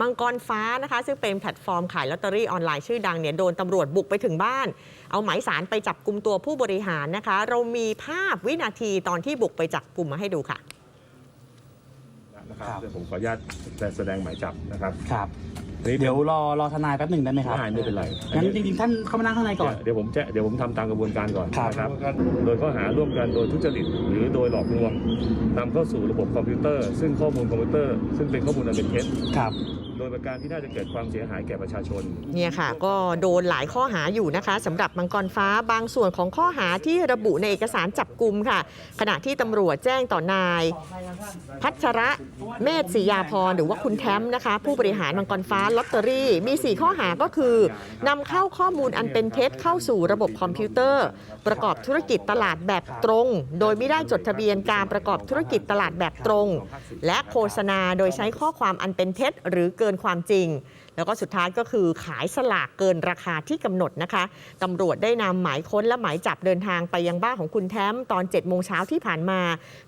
มังกรฟ้านะคะ ซึ่งเป็นแพลตฟอร์มขายลอตเตอรี่ออนไลน์ชื่อดังเนี่ยโดนตำรวจบุกไปถึงบ้าน เอาหมายสารไปจับกลุ่มตัวผู้บริหารนะคะ เรามีภาพวินาทีตอนที่บุกไปจับกลุ่มมาให้ดูค่ะนะครับครับเดี๋ยวผมขออนุญาตแสดงหมายจับนะครับ ครับอั นนี้เดี๋ยวรอรอทนายแป๊บหนึ่งได้ไหมครับได้ไม่เป็นไรงั้นจริงๆท่านเข้ามานั่งข้างในก่อน เดี๋ยวผมจะเดี๋ยวผมทำตามกระบวนการก่อนครับ นะครับ โดยข้อหาร่วมกันโดยทุจริตหรือโดยหลอกลวงนำเข้าสู่ระบบคอมพิวเตอร์ ซึ่งข้อมูลคอมพิวเตอร์ ซึ่งเป็นข้อมูลอันเป็นเท็จครับ โดยประการที่น่าจะเกิดความเสียหายแก่ประชาชน เนี่ยค่ะ ก็โดนหลายข้อหาอยู่นะคะสำหรับมังกรฟ้าบางส่วนของข้อหาที่ระบุในเอกสารจับกลุ่มค่ะ ขณะที่ตำรวจแจ้งต่อนาย พัชระเมธศรียาพรหรือว่าคุณแทมนะคะ ผู้บริหารมังกรฟ้าลอตเตอรี่ มี 4 ข้อหาก็คือนำเข้าข้อมูลอันเป็นเท็จเข้าสู่ระบบคอมพิวเตอร์ ประกอบธุรกิจตลาดแบบตรง โดยไม่ได้จดทะเบียนการประกอบธุรกิจตลาดแบบตรง และโฆษณาโดยใช้ข้อความอันเป็นเท็จ หรือเกินความจริงแล้วก็สุดท้ายก็คือขายสลากเกินราคาที่กำหนดนะคะตำรวจได้นำหมายค้นและหมายจับเดินทางไปยังบ้านของคุณแท้มตอน7โมงเช้าที่ผ่านมา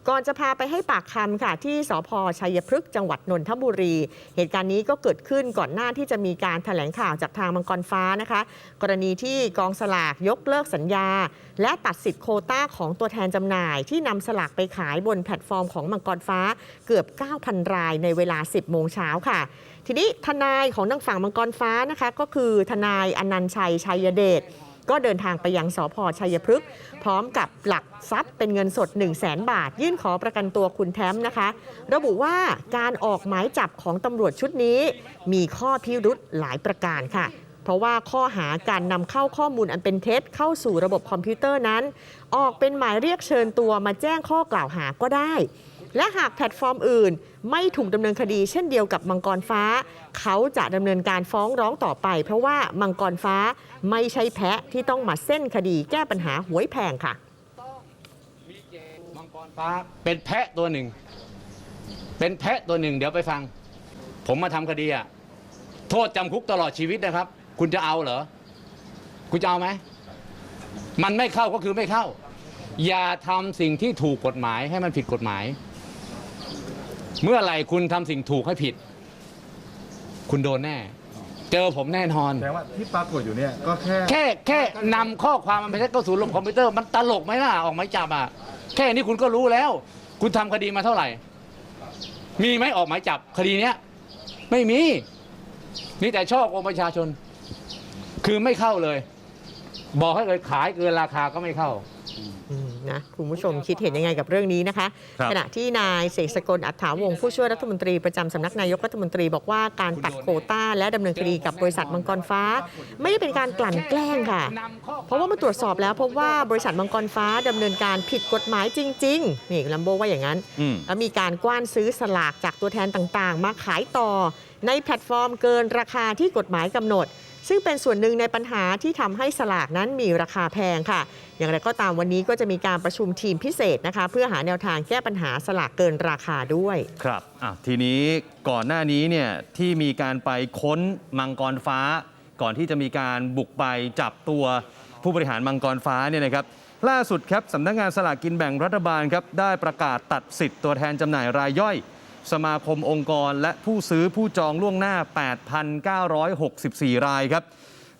ก่อนจะพาไปให้ปากคำค่ะที่สพชัยพฤกษ์จังหวัดนนทบุรี เหตุการณ์นี้ก็เกิดขึ้นก่อนหน้าที่จะมีการแถลงข่าวจากทางมังกรฟ้านะคะ กรณีที่กองสลากยกเลิกสัญญา และตัดสิทธิ์โคต้าของตัวแทนจำหน่าย ที่นำสลากไปขายบนแพลตฟอร์มของมังกรฟ้าเกือบ 9,000 รายในเวลา 10 โมงเช้าค่ะ ทีนี้ทนายของทางฝั่งมังกรฟ้านะคะ ก็คือทนายอนันต์ชัยชัยเดช ก็เดินทางไปยังสพชัยพฤกษ์พร้อมกับหลักทรัพย์เป็นเงินสด 1 0 0 0 0แบาท ยื่นขอประกันตัวคุณแท้มนะคะ ระบุว่าการออกหมายจับของตำรวจชุดนี้ มีข้อพิรุธหลายประการค่ะ เพราะว่าข้อหาการนำเข้าข้อมูลอันเป็นเท็จเข้าสู่ระบบคอมพิวเตอร์นั้น ออกเป็นหมายเรียกเชิญตัวมาแจ้งข้อกล่าวหาก็ได้ และหากแพลตฟอร์มอื่น ไม่ถูกดำเนินคดี เช่นเดียวกับมังกรฟ้า เขาจะดำเนินการฟ้องร้องต่อไป เพราะว่ามังกรฟ้าไม่ใช่แพะที่ต้องมาเส้นคดีแก้ปัญหาหวยแพงค่ะ มังกรฟ้าเป็นแพะตัวหนึ่ง เป็นแพะตัวหนึ่ง เดี๋ยวไปฟัง ผมมาทำคดีอะโทษจำคุกตลอดชีวิตนะครับ คุณจะเอาเหรอ คุณจะเอาไหม มันไม่เข้าก็คือไม่เข้า อย่าทำสิ่งที่ถูกกฎหมายให้มันผิดกฎหมาย เมื่อไหร่คุณทำสิ่งถูกให้ผิด คุณโดนแน่ เจอผมแน่นอน แสดงว่าที่ปรากฏอยู่เนี่ยก็แค่แค่แค่นำข้อความมันไปใช้เข้าสู่ระบบคอมพิวเตอร์มันตลกไหมล่ะออกหมายจับอะแค่นี้คุณก็รู้แล้ว คุณทำคดีมาเท่าไหร่ มีไหมออกหมายจับคดีเนี้ย ไม่มี นี่แต่ช่อกงประชาชน คือไม่เข้าเลย บอกให้เลยขายเกินราคาก็ไม่เข้า อืม นะคุณผู้ชมคิดเห็นยังไงกับเรื่องนี้นะคะครับขณะที่นายเสกสกลอัฏฐาวงศ์ผู้ช่วยรัฐมนตรีประจำสำนักนายกรัฐมนตรีบอกว่าการตัดโควต้า และดำเนินคดีกับบริษัทมังกรฟ้า ไม่ได้เป็นการกลั่นแกล้งค่ะ เพราะว่ามาตรวจสอบแล้วพบว่าบริษัทมังกรฟ้าดำเนินการผิดกฎหมายจริงๆนี่ลัมโบว่าอย่างนั้นอืมแล้วมีการกว้านซื้อสลากจากตัวแทนต่างๆ มาขายต่อในแพลตฟอร์มเกินราคาที่กฎหมายกำหนด ซึ่งเป็นส่วนหนึ่งในปัญหาที่ทำให้สลากนั้นมีราคาแพงค่ะ อย่างไรก็ตามวันนี้ก็จะมีการประชุมทีมพิเศษนะคะ เพื่อหาแนวทางแก้ปัญหาสลากเกินราคาด้วยครับทีนี้ก่อนหน้านี้เนี่ยที่มีการไปค้นมังกรฟ้า ก่อนที่จะมีการบุกไปจับตัวผู้บริหารมังกรฟ้าเนี่ยนะครับล่าสุดครับสำนักงานสลากกินแบ่งรัฐบาลครับได้ประกาศตัดสิทธิ์ตัวแทนจำหน่ายรายย่อย สมาคมองค์กรและผู้ซื้อผู้จองล่วงหน้า 8,964 รายครับ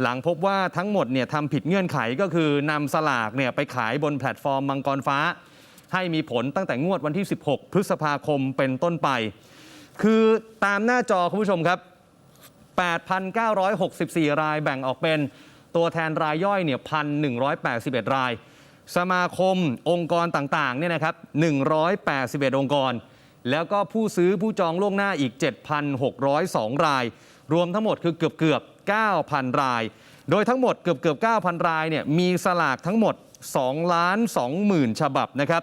หลังพบว่าทั้งหมดเนี่ยทำผิดเงื่อนไขก็คือนำสลากเนี่ยไปขายบนแพลตฟอร์มมังกรฟ้า ให้มีผลตั้งแต่งวดวันที่ 16 พฤษภาคมเป็นต้นไป คือตามหน้าจอคุณผู้ชมครับ 8,964 รายแบ่งออกเป็นตัวแทนรายย่อยเนี่ย1,181 ราย สมาคมองค์กรต่างๆเนี่ยนะครับ181 องค์กร แล้วก็ผู้ซื้อผู้จองล่วงหน้าอีก 7,602 ราย รวมทั้งหมดคือเกือบเกือบๆ9,000 ราย โดยทั้งหมดเกือบเกือบๆ9,000 รายเนี่ยมีสลากทั้งหมด2ล้าน2หมื่นฉบับนะครับ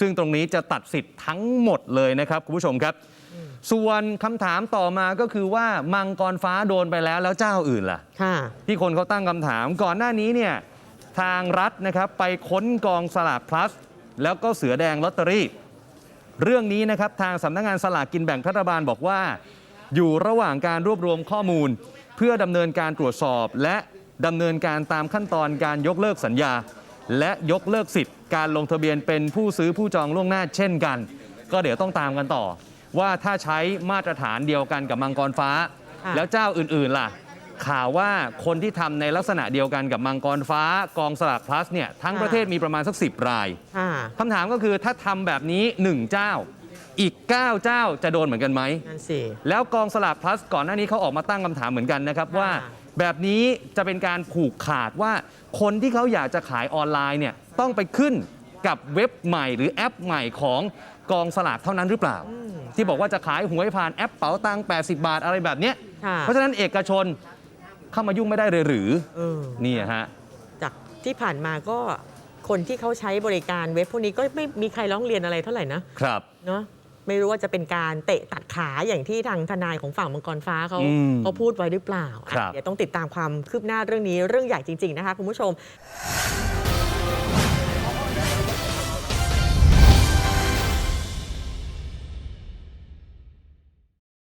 ซึ่งตรงนี้จะตัดสิทธิ์ทั้งหมดเลยนะครับคุณผู้ชมครับ ส่วนคำถามต่อมาก็คือว่ามังกรฟ้าโดนไปแล้วแล้วเจ้าอื่นล่ะค่ะที่คนเขาตั้งคำถามก่อนหน้านี้เนี่ยทางรัฐนะครับไปค้นกองสลากพลัส แล้วก็เสือแดงลอตเตอรี่ เรื่องนี้นะครับทางสำนักงานสลากกินแบ่งรัฐบาลบอกว่า อยู่ระหว่างการรวบรวมข้อมูล เพื่อดำเนินการตรวจสอบ และดำเนินการตามขั้นตอนการยกเลิกสัญญา และยกเลิกสิทธิ์การลงทะเบียนเป็นผู้ซื้อผู้จองล่วงหน้าเช่นกัน ก็เดี๋ยวต้องตามกันต่อ ว่าถ้าใช้มาตรฐานเดียวกันกับมังกรฟ้า แล้วเจ้าอื่นๆล่ะ ข่าวว่าคนที่ทำในลักษณะเดียวกันกับมังกรฟ้ากองสลากพลัสเนี่ยทั้งประเทศมีประมาณสัก 10 รายค่ะคำถามก็คือถ้าทำแบบนี้ 1 เจ้า อีก 9 เจ้าจะโดนเหมือนกันไหม นั่นสิ แล้วกองสลากพลัสก่อนหน้านี้เขาออกมาตั้งคำถามเหมือนกันนะครับค่ะว่า แบบนี้จะเป็นการผูกขาดว่าคนที่เขาอยากจะขายออนไลน์เนี่ยต้องไปขึ้นกับเว็บใหม่หรือแอปใหม่ของกองสลากเท่านั้นหรือเปล่าอืมที่บอกว่าจะขายหวยผ่านแอปเป๋าตังค์80 บาทอะไรแบบเนี้ยค่ะ เพราะฉะนั้นเอกชน เข้ามายุ่งไม่ได้เลยหรือเออนี่ฮะ จากที่ผ่านมาก็คนที่เขาใช้บริการเว็บพวกนี้ก็ไม่มีใครร้องเรียนอะไรเท่าไหร่นะครับ เนาะไม่รู้ว่าจะเป็นการเตะตัดขาอย่างที่ทางทนายของฝั่งมังกรฟ้าเขาอืมเขาพูดไว้หรือเปล่าอะครับ เดี๋ยวต้องติดตามความคืบหน้าเรื่องนี้เรื่องใหญ่จริง ๆ นะคะคุณผู้ชม